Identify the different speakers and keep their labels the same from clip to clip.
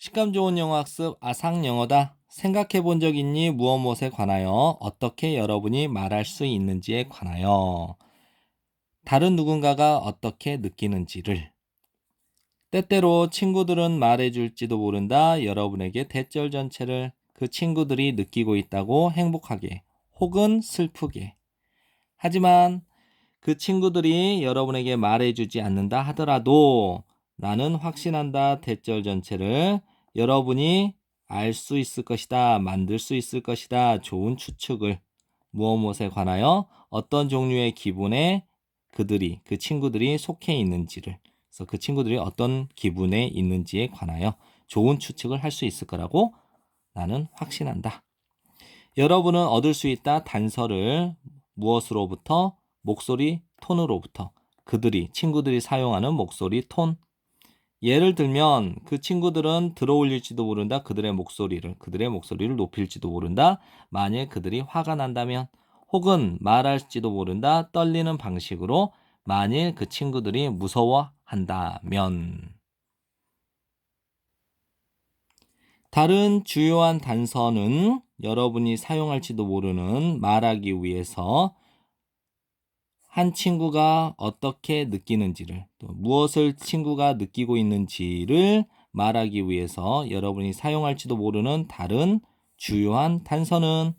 Speaker 1: 식감 좋은 영어 학습 아상 영어다. 생각해 본 적 있니? 무엇 무엇에 관하여 어떻게 여러분이 말할 수 있는지에 관하여 다른 누군가가 어떻게 느끼는지를 때때로 친구들은 말해줄지도 모른다. 여러분에게 대절 전체를 그 친구들이 느끼고 있다고 행복하게 혹은 슬프게. 하지만 그 친구들이 여러분에게 말해주지 않는다 하더라도 나는 확신한다. 대절 전체를 여러분이 알 수 있을 것이다. 만들 수 있을 것이다. 좋은 추측을 무엇 무엇에 관하여 어떤 종류의 기분에 그들이 그 친구들이 속해 있는지를 그래서 그 친구들이 어떤 기분에 있는지에 관하여 좋은 추측을 할 수 있을 거라고 나는 확신한다. 여러분은 얻을 수 있다 단서를 무엇으로부터 목소리 톤으로부터 그들이 친구들이 사용하는 목소리 톤 예를 들면 그 친구들은 들어올릴지도 모른다. 그들의 목소리를 그들의 목소리를 높일지도 모른다. 만일 그들이 화가 난다면 혹은 말할지도 모른다. 떨리는 방식으로 만일 그 친구들이 무서워한다면. 다른 주요한 단서는 여러분이 사용할지도 모르는 말하기 위해서 한 친구가 어떻게 느끼는지를 또 무엇을 친구가 느끼고 있는지를 말하기 위해서 여러분이 사용할지도 모르는 다른 주요한 단서는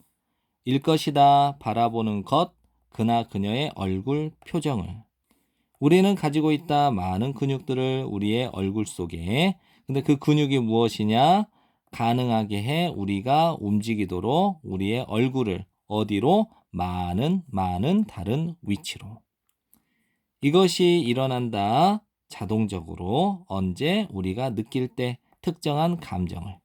Speaker 1: 일 것이다 바라보는 것 그나 그녀의 얼굴 표정을 우리는 가지고 있다 많은 근육들을 우리의 얼굴 속에 근데 그 근육이 무엇이냐? 가능하게 해 우리가 움직이도록 우리의 얼굴을 어디로? 많은 많은 다른 위치로. 이것이 일어난다. 자동적으로 언제 우리가 느낄 때 특정한 감정을